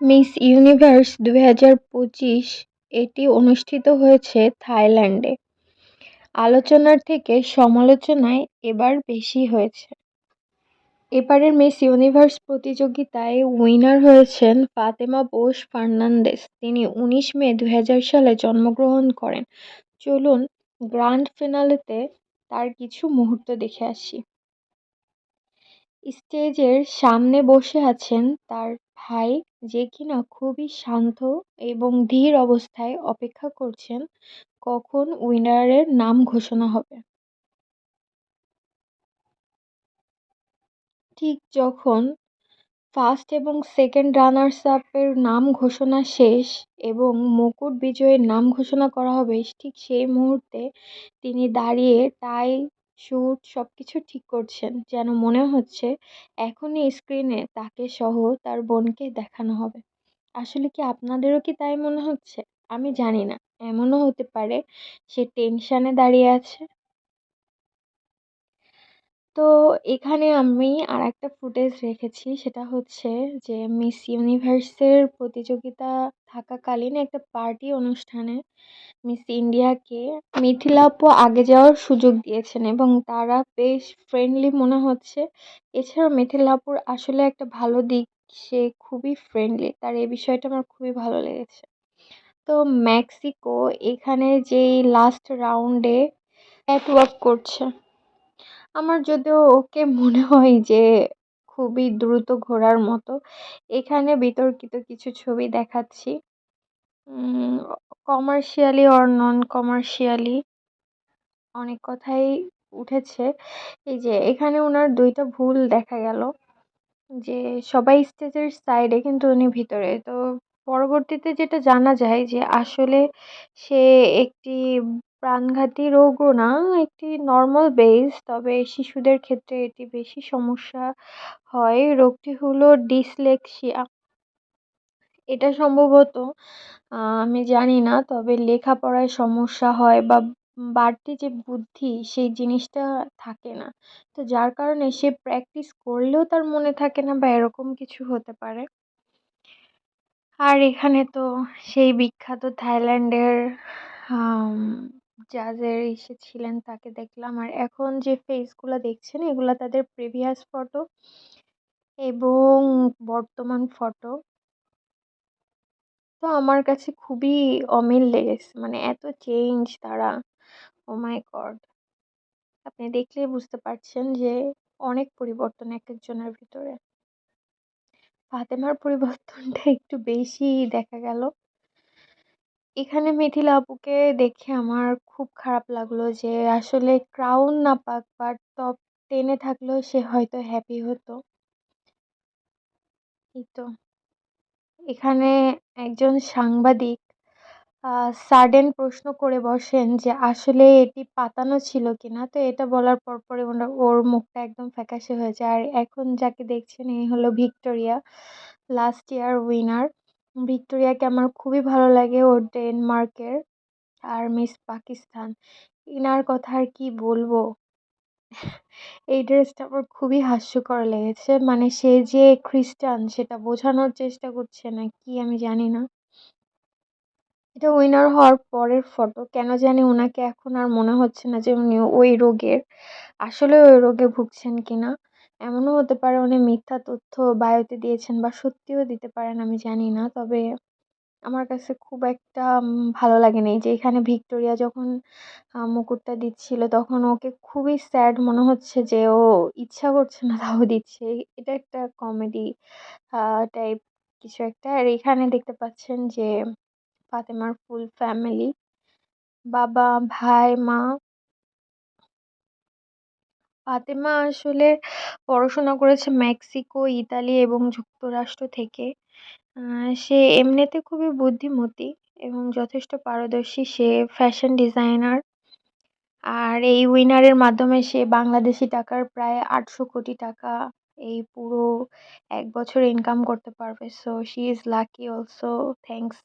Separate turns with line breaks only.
Miss universe দু হাজার পঁচিশ এটি অনুষ্ঠিত হয়েছে থাইল্যান্ডে। আলোচনার থেকে সমালোচনায় এবার বেশি হয়েছে। এবারের মিস ইউনিভার্স প্রতিযোগিতায় উইনার হয়েছেন ফাতেমা বোস ফার্নান্দেস তিনি উনিশ মে দু হাজার সালে জন্মগ্রহণ করেন। চলুন, গ্র্যান্ড ফিনালেতে তার কিছু মুহূর্ত দেখে আসি। স্টেজের সামনে বসে আছেন তার ভাই যে কিনা খুবই শান্ত এবং ধীর অবস্থায় অপেক্ষা করছেন, কখন উইনারের নাম ঘোষণা হবে? ঠিক যখন ফার্স্ট এবং সেকেন্ড রানার্স আপের নাম ঘোষণা শেষ এবং মুকুট বিজয়ীর নাম ঘোষণা করা হবে, ঠিক সেই মুহূর্তে তিনি দাঁড়িয়ে টাই শ্যুট সব কিছু ঠিক করছেন। যেন মনে হচ্ছে এখনই স্ক্রিনে তাকে সহ তার বোনকে দেখানো হবে। আসলে কি আপনাদেরও কি তাই মনে হচ্ছে? আমি জানি না। এমনও হতে পারে সে টেনশানে দাঁড়িয়ে আছে। তো এখানে আমি আর একটা ফুটেজ রেখেছি। সেটা হচ্ছে যে মিস ইউনিভার্সের প্রতিযোগিতা থাকাকালীন একটা পার্টি অনুষ্ঠানে মিস ইন্ডিয়াকে মিথিলা আপু আগে যাওয়ার সুযোগ দিয়েছেন এবং তারা বেশ ফ্রেন্ডলি মনে হচ্ছে। এছাড়াও মিথিলা আপুর আসলে একটা ভালো দিক, সে খুবই ফ্রেন্ডলি তার এই বিষয়টা আমার খুবই ভালো লেগেছে। তো মেক্সিকো এখানে যেই লাস্ট রাউন্ডে ওয়ার্ক করছে, আমার যদিও ওকে মনে হয় যে খুবই দ্রুত ঘোরার মতো, এখানে বিতর্কিত কিছু ছবি দেখাচ্ছি। কমার্শিয়ালি অর নন কমার্শিয়ালি অনেক কথাই উঠেছে। এই যে এখানে ওনার দুইটা ভুল দেখা গেল। যে সবাই স্টেজের সাইডে কিন্তু উনি ভিতরে। তো পরবর্তীতে যেটা জানা যায় যে আসলে সে একটি প্রাণঘাতী রোগও না, একটি নর্মাল বেস তবে শিশুদের ক্ষেত্রে এটি বেশি সমস্যা হয়। রোগটি হলো ডিসলেক্সিয়া এটা সম্ভবত আমি জানি না, তবে লেখাপড়ায় সমস্যা হয় বা বাড়তি যে বুদ্ধি, সেই জিনিসটা থাকে না। তো যার কারণে সে প্র্যাকটিস করলেও তার মনে থাকে না বা এরকম কিছু হতে পারে। আর এখানে তো সেই বিখ্যাত থাইল্যান্ডের জাজের এসেছিলেন তাকে দেখলাম। আর এখন যে ফেসগুলো দেখছেন, এগুলো তাদের প্রিভিয়াস ফটো এবং বর্তমান ফটো তো আমার কাছে খুবই অমিল লেগেছে। মানে এত চেঞ্জ তারা ও মাই গড আপনি দেখলেই বুঝতে পারছেন যে অনেক পরিবর্তন এক একজনের ভিতরে। ফাতেমার পরিবর্তনটা একটু বেশি দেখা গেল। এখানে মিথিলা আপুকে দেখে আমার খুব খারাপ লাগল যে আসলে ক্রাউন না পাক বাট টপ টেনে থাকলেও সে হয়তো হ্যাপি হতো। এই তো। এখানে একজন সাংবাদিক সাডেন প্রশ্ন করে বসেন যে, আসলে এটি পাতানো ছিল কিনা? তো এটা বলার পর পরে ওর মুখটা একদম ফ্যাকাশে হয়ে যায়। আর এখন যাকে দেখছেন, এই হলো ভিক্টোরিয়া লাস্ট ইয়ার উইনার ভিক্টোরিয়াকে আমার খুবই ভালো লাগে ওর ডেনমার্কের আর মিস পাকিস্তান। ইনার কথা আর কি বলব? এই ড্রেসটা আমার খুবই হাস্যকর লেগেছে। মানে সে যে খ্রিস্টান, সেটা বোঝানোর চেষ্টা করছে না কি আমি জানি না। এটা উইনার হওয়ার পরের ফটো কেন জানি ওনাকে এখন আর মনে হচ্ছে না যে উনি ওই রোগের, আসলে ওই রোগে ভুগছেন কিনা। এমনও হতে পারে উনি মিথ্যা তথ্য বায়োতে দিয়েছেন বা সত্যিও দিতে পারেন আমি জানি না। তবে আমার কাছে খুব একটা ভালো লাগেনি। যে এখানে ভিক্টোরিয়া যখন মুকুটটা দিচ্ছিল, তখন ওকে খুবই স্যাড মনে হচ্ছে যে ও ইচ্ছা করছে না, তাও দিচ্ছে। এটা একটা কমেডি টাইপ কিছু একটা। আর এখানে দেখতে পাচ্ছেন যে, ফাতেমার ফুল ফ্যামিলি। বাবা, ভাই, মা ফাতেমা আসলে পড়াশোনা করেছে মেক্সিকো, ইতালি এবং যুক্তরাষ্ট্র থেকে। সে এমনিতে খুবই বুদ্ধিমতী এবং যথেষ্ট পারদর্শী। সে ফ্যাশন ডিজাইনার আর এই উইনারের মাধ্যমে সে বাংলাদেশি টাকার প্রায় আটশো কোটি টাকা এই পুরো এক বছর ইনকাম করতে পারবে। So she is lucky also thanks